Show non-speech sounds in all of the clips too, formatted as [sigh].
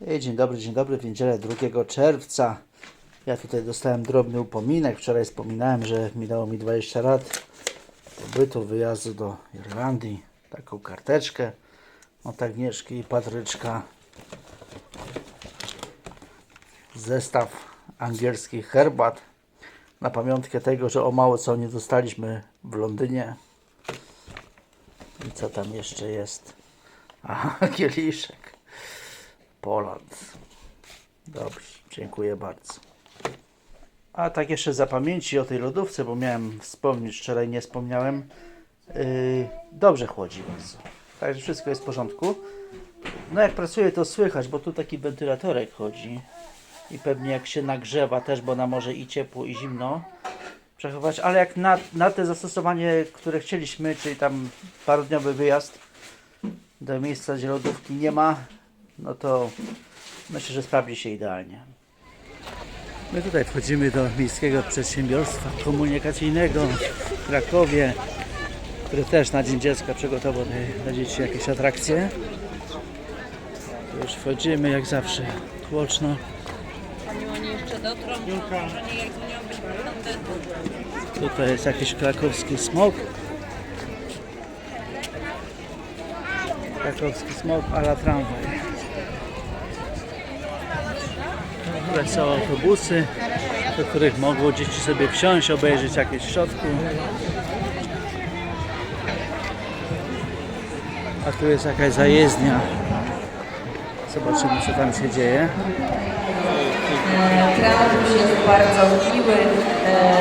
I Dzień dobry, dzień dobry. W niedzielę 2 czerwca. Ja tutaj dostałem drobny upominek. Wczoraj wspominałem, że minęło mi 20 lat pobytu, wyjazdu do Irlandii. Taką karteczkę od Agnieszki i Patryczka. Zestaw angielskich herbat. Na pamiątkę tego, że o mało co nie dostaliśmy w Londynie. I co tam jeszcze jest? Aha, [laughs] kieliszek. Poland. Dobrze, dziękuję bardzo. A tak jeszcze za pamięci o tej lodówce, bo miałem wspomnieć, wczoraj nie wspomniałem. Yy, dobrze chłodzi bardzo. Także wszystko jest w porządku. No jak pracuję to słychać, bo tu taki wentylatorek chodzi. I pewnie jak się nagrzewa też, bo na może i ciepło i zimno przechować, ale jak na, na te zastosowanie, które chcieliśmy, czyli tam parodniowy wyjazd do miejsca, gdzie lodówki nie ma, no to myślę, że sprawdzi się idealnie. My tutaj wchodzimy do Miejskiego Przedsiębiorstwa Komunikacyjnego w Krakowie, które też na Dzień Dziecka przygotował tutaj dla dzieci jakieś atrakcje. Tu już wchodzimy jak zawsze tłoczno. Oni oni jeszcze dotrą, to może nie jak nie być kontentu. Tutaj jest jakiś krakowski smok. Krakowski smok a la tramwaj. Tutaj są autobusy, do których mogą dzieci sobie wsiąść, obejrzeć jakieś w środku. A tu jest jakaś zajezdnia. Zobaczymy co tam się dzieje. Trambusz jest bardzo miły, e,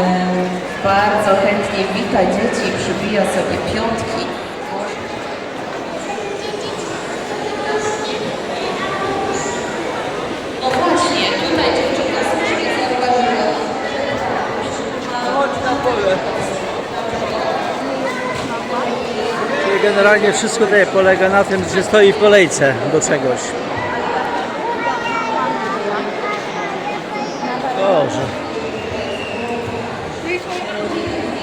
bardzo chętnie wita dzieci, przybija sobie piątki. No właśnie, tutaj dziewczynka słusznie zauważyła. Czyli generalnie wszystko tutaj polega na tym, że stoi w kolejce do czegoś. Boże.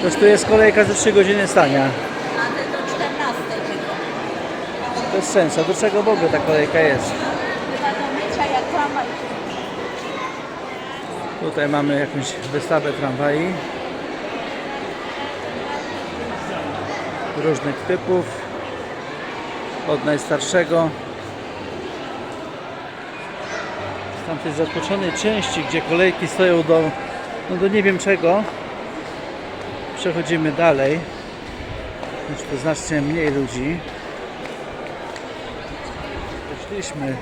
Toż tu jest kolejka za 3 godziny stania. A te do 14 tylko. Bez sensu. Do czego w ogóle ta kolejka jest? Tutaj mamy jakąś wystawę tramwaj. Różnych typów. Od najstarszego. Z tamtej zatłoczonej części, gdzie kolejki stoją do, no do nie wiem czego. Przechodzimy dalej. Już to znacznie mniej ludzi. Wyszliśmy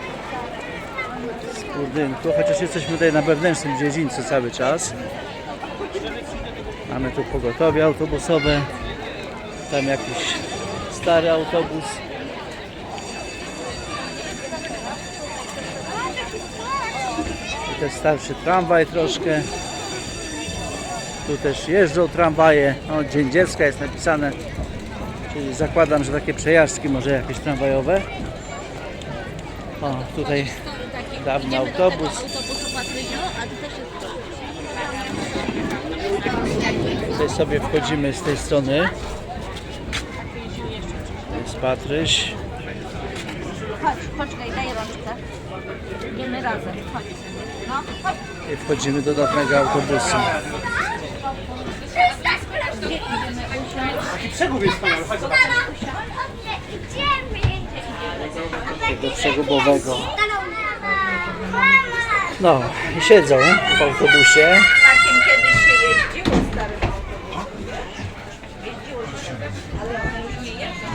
z budynku, chociaż jesteśmy tutaj na wewnętrznym dziedzińcu cały czas. Mamy tu pogotowie autobusowe, tam jakiś stary autobus. Też starszy tramwaj troszkę. Tu też jeżdżą tramwaje. O, Dzień Dziecka jest napisane. Czyli zakładam, że takie przejażdżki może jakieś tramwajowe. O, tutaj dawny autobus. Tutaj sobie wchodzimy z tej strony. To jest Patryś. Chodź, poczekaj, daj rączkę. Idziemy razem, chodź. No. I wchodzimy do dawnego autobusu. Do przegubowego. No i siedzą w autobusie. Takim kiedyś się jeździło starym autobusem. Jeździło się, ale one już nie jeżdżą.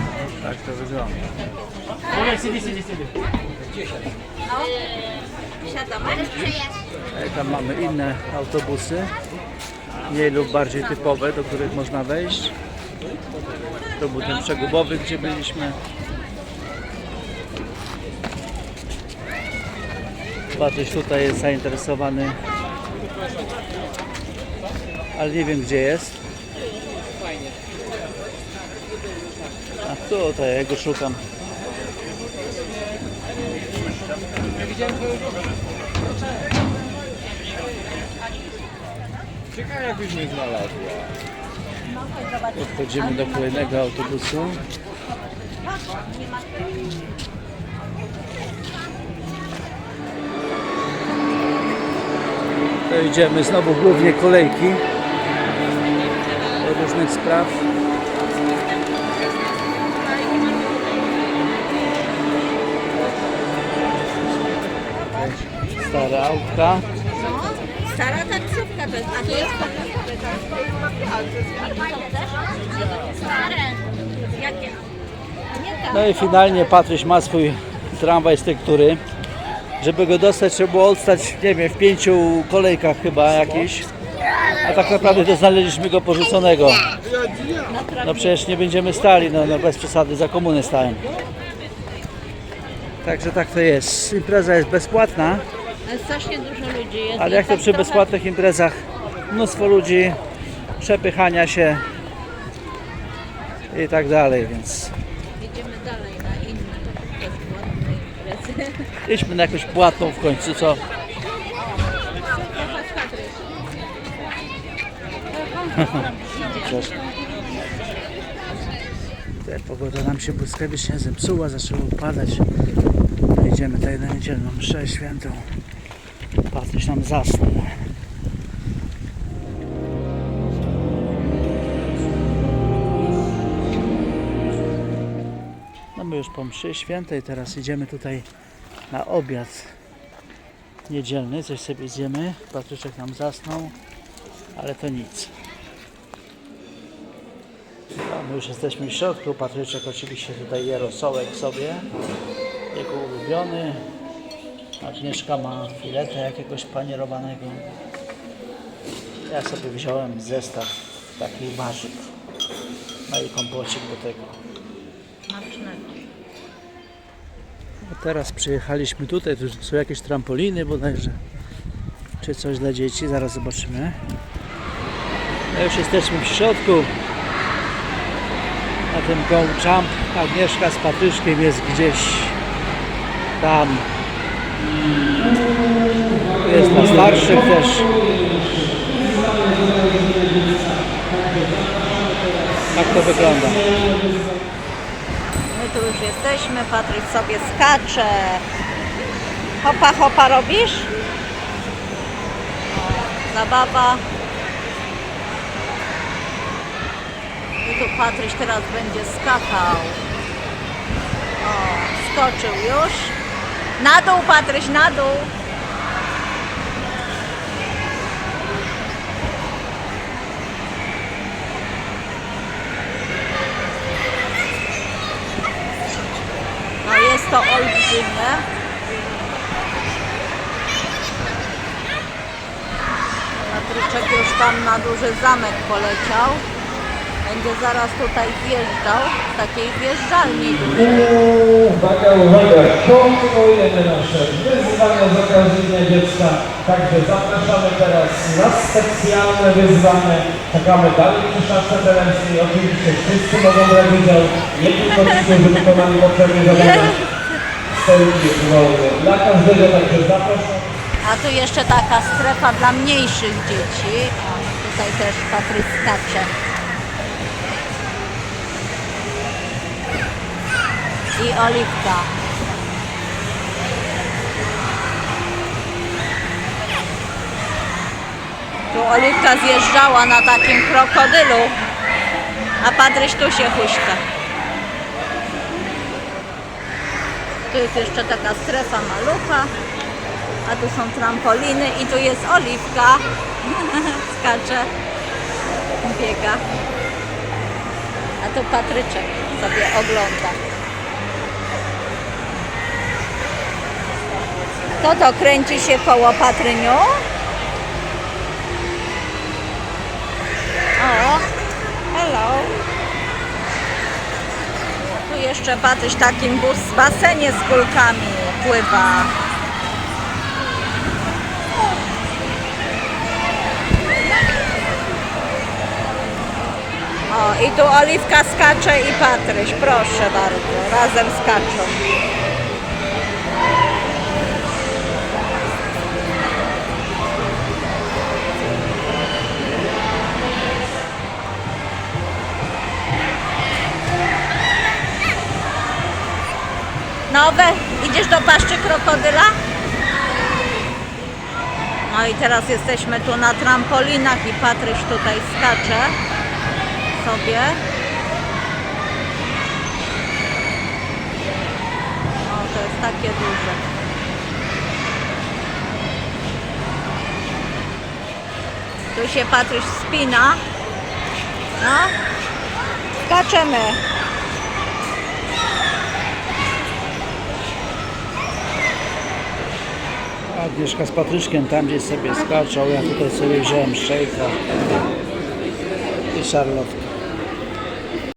Tak to wygląda. Siadamy? E, Tam mamy inne autobusy. Mniej lub bardziej typowe, do których można wejść. To był ten przegubowy, gdzie byliśmy. Patryś tutaj jest zainteresowany. Ale nie wiem gdzie jest. A tutaj, ja go szukam. Ciekawe jakbyś mnie znalazła. Podchodzimy do kolejnego autobusu. To idziemy znowu głównie kolejki do różnych spraw. Autka. Stara taksówka to jest, a to jest tak. No i finalnie Patryś ma swój tramwaj z tektury. Żeby go dostać trzeba było odstać, nie wiem, w pięciu kolejkach chyba jakiś. A tak naprawdę to znaleźliśmy go porzuconego. No przecież nie będziemy stali, no, no bez przesady, za komuny stałem. Także tak to jest. Impreza jest bezpłatna, strasznie dużo ludzi jest. ale i jak to tak przy trochę- bezpłatnych imprezach, mnóstwo ludzi, przepychania się i tak dalej, więc Idziemy dalej na inne bezpłatne imprezy. [laughs] idźmy na jakąś płatną w końcu, co? Chodź Patryk. Cześć. Te pogoda nam się błyskawicznie zepsuła, zaczęło padać. Idziemy tutaj na niedzielną mszę świętą. Nam zasnął. No my już po mszy świętej, teraz idziemy tutaj na obiad niedzielny, coś sobie zjemy. Patryczek nam zasnął, ale to nic. No, my już jesteśmy w środku. Patryczek oczywiście tutaj je rosołek sobie. Jego ulubiony. Agnieszka ma filetę jakiegoś panierowanego. Ja sobie wziąłem zestaw takich warzyw. No i kompocik do tego. Smacznego. Teraz przyjechaliśmy tutaj, tu są jakieś trampoliny bodajże. Czy coś dla dzieci, zaraz zobaczymy. No już jesteśmy w środku. Na tym Go Jump Agnieszka z Patryczkiem jest gdzieś tam. Tu jest dla starszych też. Tak to wygląda. My tu już jesteśmy, Patryk sobie skacze. Hopa, hopa robisz? Zabawa. I tu Patryś teraz będzie skakał. O, skoczył już. Na dół, Patryś, na dół. No jest to olbrzymie. Patryczek już tam na duży zamek poleciał. Będzie zaraz tutaj wjeżdżał z takiej wjeżdżalni dużej. Uwaga, uwaga, kontynuujemy nasze wyzwania z okazji Dnia Dziecka. Także zapraszamy teraz na specjalne wyzwanie. Czekamy dalej przy szafce telewizji. Oczywiście wszyscy mogą brać udział. Nie tylko ci, którzy wykonali poprzednie zadania. Stołki wolne dla każdego, także zapraszamy. A tu jeszcze taka strefa dla mniejszych dzieci. O, tutaj też Patryk skacze. I oliwka. Tu oliwka zjeżdżała na takim krokodylu, a Patryś tu się huśka. Tu jest jeszcze taka strefa malucha. A tu są trampoliny i tu jest oliwka. [laughs] Skacze, biega. A tu Patryczek sobie ogląda. Kto to kręci się koło Patryniu? O, hello. Tu jeszcze Patryś w takim bus, basenie z kulkami pływa. O, i tu Oliwka skacze i Patryś, proszę bardzo, razem skaczą. Nowe, idziesz do paszczy krokodyla? No i teraz jesteśmy tu na trampolinach i Patryś tutaj skacze sobie. O, to jest takie duże. Tu się Patryś spina. No. Skaczemy. Agnieszka z Patryczkiem tam gdzieś sobie skaczą, ja tutaj sobie wziąłem szejka i szarlotkę.